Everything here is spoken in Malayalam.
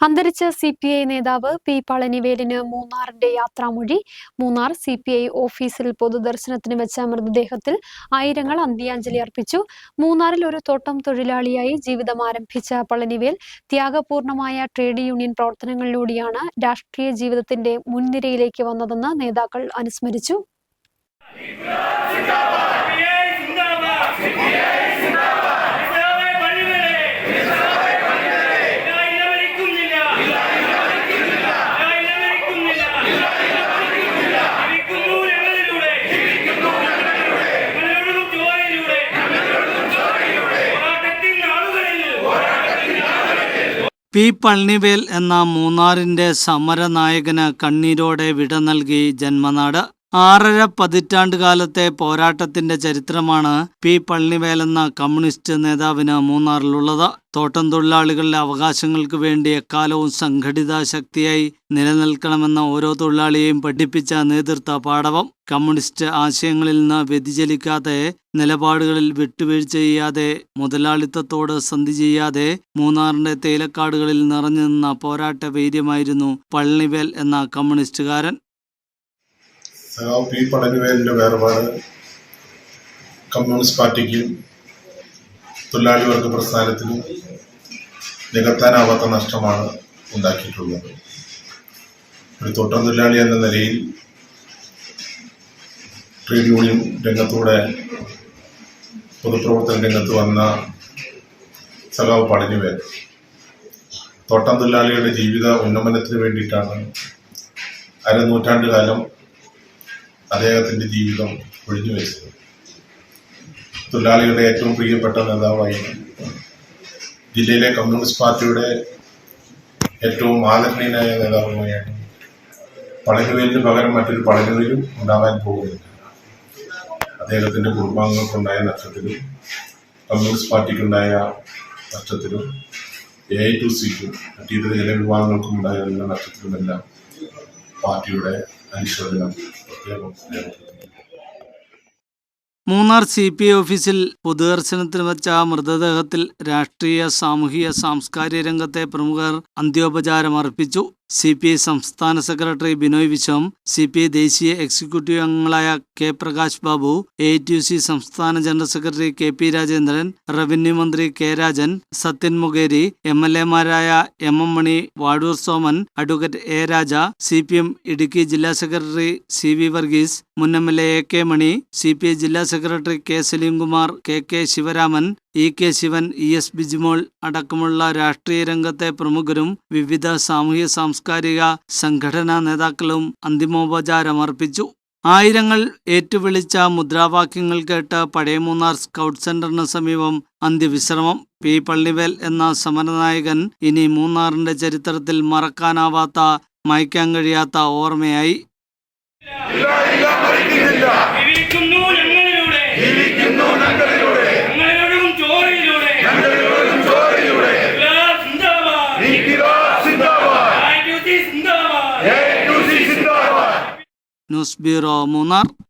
അന്തരിച്ച സി പി ഐ നേതാവ് പി പളനിവേലിന് മൂന്നാറിന്റെ യാത്രാമൊഴി. മൂന്നാർ സി പി ഐ ഓഫീസിൽ പൊതുദർശനത്തിന് വെച്ച മൃതദേഹത്തിൽ ആയിരങ്ങൾ അന്ത്യാഞ്ജലി അർപ്പിച്ചു. മൂന്നാറിൽ ഒരു തോട്ടം തൊഴിലാളിയായി ജീവിതം ആരംഭിച്ച പളനിവേൽ ത്യാഗപൂർണമായ ട്രേഡ് യൂണിയൻ പ്രവർത്തനങ്ങളിലൂടെയാണ് രാഷ്ട്രീയ ജീവിതത്തിന്റെ മുൻനിരയിലേക്ക് വന്നതെന്ന് നേതാക്കൾ അനുസ്മരിച്ചു. പി പള്ളിവേൽ എന്ന മൂന്നാറിന്റെ സമരനായകന് കണ്ണീരോടെ വിട നൽകി ജന്മനാട്. ആറര പതിറ്റാണ്ട് കാലത്തെ പോരാട്ടത്തിന്റെ ചരിത്രമാണ് പി. പള്ളിവേലെന്ന കമ്മ്യൂണിസ്റ്റ് നേതാവിന് മൂന്നാറിലുള്ളത്. തോട്ടം തൊഴിലാളികളുടെ അവകാശങ്ങൾക്ക് വേണ്ടി എക്കാലവും സംഘടിത ശക്തിയായി നിലനിൽക്കണമെന്ന ഓരോ തൊഴിലാളിയെയും പഠിപ്പിച്ച നേതൃത്വ പാടവം കമ്മ്യൂണിസ്റ്റ് ആശയങ്ങളിൽ നിന്ന് വ്യതിചലിക്കാതെ നിലപാടുകളിൽ വിട്ടുവീഴ്ച ചെയ്യാതെ മുതലാളിത്തത്തോട് സന്ധി ചെയ്യാതെ മൂന്നാറിന്റെ തേയിലക്കാടുകളിൽ നിറഞ്ഞു നിന്ന പോരാട്ട വീര്യമായിരുന്നു പള്ളിവേൽ എന്ന കമ്മ്യൂണിസ്റ്റുകാരൻ. സഖാവ് പി പളനിവേലിന്റെ വേർപാട് കമ്മ്യൂണിസ്റ്റ് പാർട്ടിക്കും തൊഴിലാളി വർഗ പ്രസ്ഥാനത്തിനും നികത്താനാവാത്ത നഷ്ടമാണ് ഉണ്ടാക്കിയിട്ടുള്ളത്. ഒരു തോട്ടം തൊഴിലാളി എന്ന നിലയിൽ ട്രേഡ് യൂണിയൻ രംഗത്തൂടെ പൊതുപ്രവർത്തന രംഗത്ത് വന്ന സഖാവ് പളനിവേൽ. തോട്ടം തൊഴിലാളിയുടെ ജീവിത ഉന്നമനത്തിന് വേണ്ടിയിട്ടാണ് അരനൂറ്റാണ്ട് കാലം അദ്ദേഹത്തിന്റെ ജീവിതം ഒഴിഞ്ഞു വെച്ചത്. തൊഴിലാളികളുടെ ഏറ്റവും പ്രിയപ്പെട്ട നേതാവായി ജില്ലയിലെ കമ്മ്യൂണിസ്റ്റ് പാർട്ടിയുടെ ഏറ്റവും ആദരണീയനായ നേതാവുമായാണ്. പളനിവേലിന് പകരം മറ്റൊരു പളനിവേലും ഉണ്ടാവാൻ പോകുന്നില്ല. അദ്ദേഹത്തിന്റെ കുടുംബാംഗങ്ങൾക്കുണ്ടായ നഷ്ടത്തിലും കമ്മ്യൂണിസ്റ്റ് പാർട്ടിക്കുണ്ടായ നഷ്ടത്തിലും എ ഐ ടു സിക്കും മറ്റു ജനവിഭാഗങ്ങൾക്കും ഉണ്ടായ ഉണ്ടായിരുന്ന നഷ്ടത്തിലുമെല്ലാം പാർട്ടിയുടെ അനുശോചനം മൂന്നാർ സി പി ഐ ഓഫീസിൽ പൊതുദർശനത്തിന് വെച്ച മൃതദേഹത്തിൽ രാഷ്ട്രീയ സാമൂഹിക സാംസ്കാരിക രംഗത്തെ പ്രമുഖർ അന്ത്യോപചാരം അർപ്പിച്ചു. സി പി ഐ സംസ്ഥാന secretary Binoy Viswam C P I ദേശീയ എക്സിക്യൂട്ടീവ് അംഗങ്ങളായ K Prakash Babu A T U C സംസ്ഥാന general secretary K P Rajendran revenue മന്ത്രി K Rajan Sathyan Mokeri M L എമാരായ M M Mani Vazhoor Soman advocate A Raja C P M Idukki ജില്ലാ സെക്രട്ടറി സി വി വർഗീസ് മുൻ M L A K Mani C P I ജില്ലാ secretary K Salimkumar K K Sivaraman E K Sivan E S Bijimol അടക്കമുള്ള രാഷ്ട്രീയ രംഗത്തെ പ്രമുഖരും വിവിധ സാമൂഹ്യ സാംസ്കാരിക സംഘടനാ നേതാക്കളും അന്തിമോപചാരമർപ്പിച്ചു. ആയിരങ്ങൾ ഏറ്റുവിളിച്ച മുദ്രാവാക്യങ്ങൾ കേട്ട് പഴയ മൂന്നാർ സ്കൗട്ട് സെന്ററിന് സമീപം അന്ത്യവിശ്രമം. പി. പള്ളിവേൽ എന്ന സമരനായകൻ ഇനി മൂന്നാറിന്റെ ചരിത്രത്തിൽ മറക്കാനാവാത്ത മായ്ക്കാൻ കഴിയാത്ത ഓർമ്മയായി. സിന്ദാബാദ് ഐ